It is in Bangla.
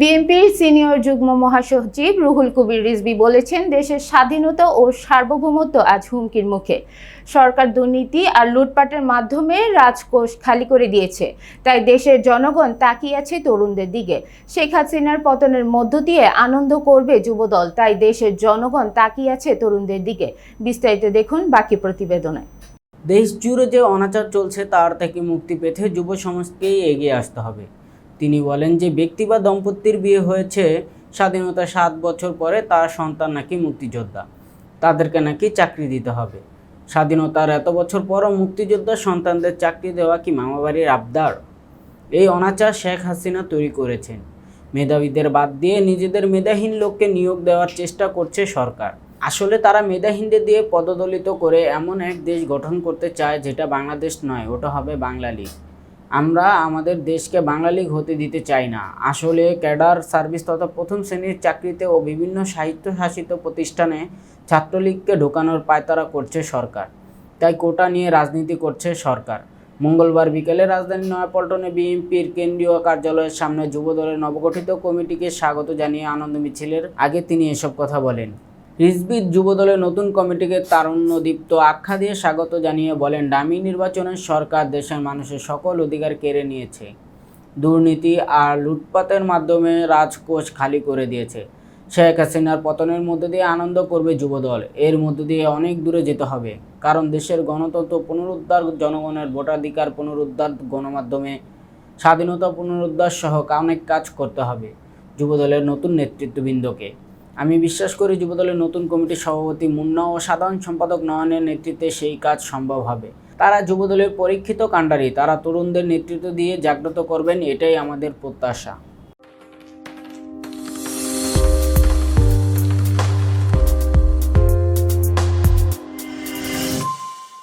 বিএনপির সিনিয়র যুগ্ম মহাসচিব রুহুল কবির রিজভী বলেছেন, দেশের স্বাধীনতা ও সার্বভৌমত্ব আজ হুমকির মুখে। সরকার দুর্নীতি আর লুটপাটের মাধ্যমে রাজকোষ খালি করে দিয়েছে। তাই দেশের জনগণ তাকিয়ে আছে তরুণদের দিকে। শেখ হাসিনার পতনের মধ্য দিয়ে আনন্দ করবে যুবদল, তাই দেশের জনগণ তাকিয়ে আছে তরুণদের দিকে। বিস্তারিত দেখুন বাকি প্রতিবেদনে। দেশ জুড়ে যে অনাচার চলছে, তার থেকে মুক্তি পেতে যুব সমাজকেই এগিয়ে আসতে হবে। তিনি বলেন যে ব্যক্তি বা দম্পতির বিয়ে হয়েছে, স্বাধীনতা সাত বছর পরে তার সন্তান নাকি মুক্তিযোদ্ধা। তাদেরকে নাকি চাকরি দিতে হবে। স্বাধীনতার এত বছর পরও মুক্তিযোদ্ধার সন্তানদের চাকরি দেওয়া কি মামাবাড়ির আবদার? এই অনাচার শেখ হাসিনা তৈরি করেছেন। মেধাবীদের বাদ দিয়ে নিজেদের মেধাহীন লোককে নিয়োগ দেওয়ার চেষ্টা করছে সরকার। আসলে তারা মেধাহীনদের দিয়ে পদদলিত করে এমন এক দেশ গঠন করতে চায় যেটা বাংলাদেশ নয়, ওটা হবে বাংলা লীগ আমরা আমাদের দেশকে বাংলা লীগ হতে দিতে চাই না। আসলে ক্যাডার সার্ভিস তথা প্রথম শ্রেণির চাকরিতে ও বিভিন্ন সাহিত্যশাসিত প্রতিষ্ঠানে ছাত্রলীগকে ঢোকানোর পায়তারা করছে সরকার। তাই কোটা নিয়ে রাজনীতি করছে সরকার। মঙ্গলবার বিকেলে রাজধানী নয়াপল্টনে বিএনপির কেন্দ্রীয় কার্যালয়ের সামনে যুবদলের নবগঠিত কমিটিকে স্বাগত জানিয়ে আনন্দ মিছিলের আগে তিনি এসব কথা বলেন। রিজবিদ যুবদলের নতুন কমিটিকে তারুণ্যদীপ্ত আখ্যা দিয়ে স্বাগত জানিয়ে বলেন, ডামি নির্বাচনের সরকার দেশের মানুষের সকল অধিকার কেড়ে নিয়েছে। দুর্নীতি আর লুটপাতের মাধ্যমে রাজকোষ খালি করে দিয়েছে। শেখ হাসিনার পতনের মধ্য দিয়ে আনন্দ করবে যুবদল। এর মধ্য দিয়ে অনেক দূরে যেতে হবে। কারণ দেশের গণতন্ত্র পুনরুদ্ধার, জনগণের ভোটাধিকার পুনরুদ্ধার, গণমাধ্যমে স্বাধীনতা পুনরুদ্ধার সহ অনেক কাজ করতে হবে। যুবদলের নতুন নেতৃত্ববৃন্দকে আমি বিশ্বাস করি যুবদলের নতুন কমিটির সভাপতি মুন্না ও সাধারণ সম্পাদক নয়নের নেতৃত্বে সেই কাজ সম্ভব হবে। তারা যুবদলের পরীক্ষিত কাণ্ডারি, তারা তরুণদের নেতৃত্ব দিয়ে জাগ্রত করবেন, এটাই আমাদের প্রত্যাশা।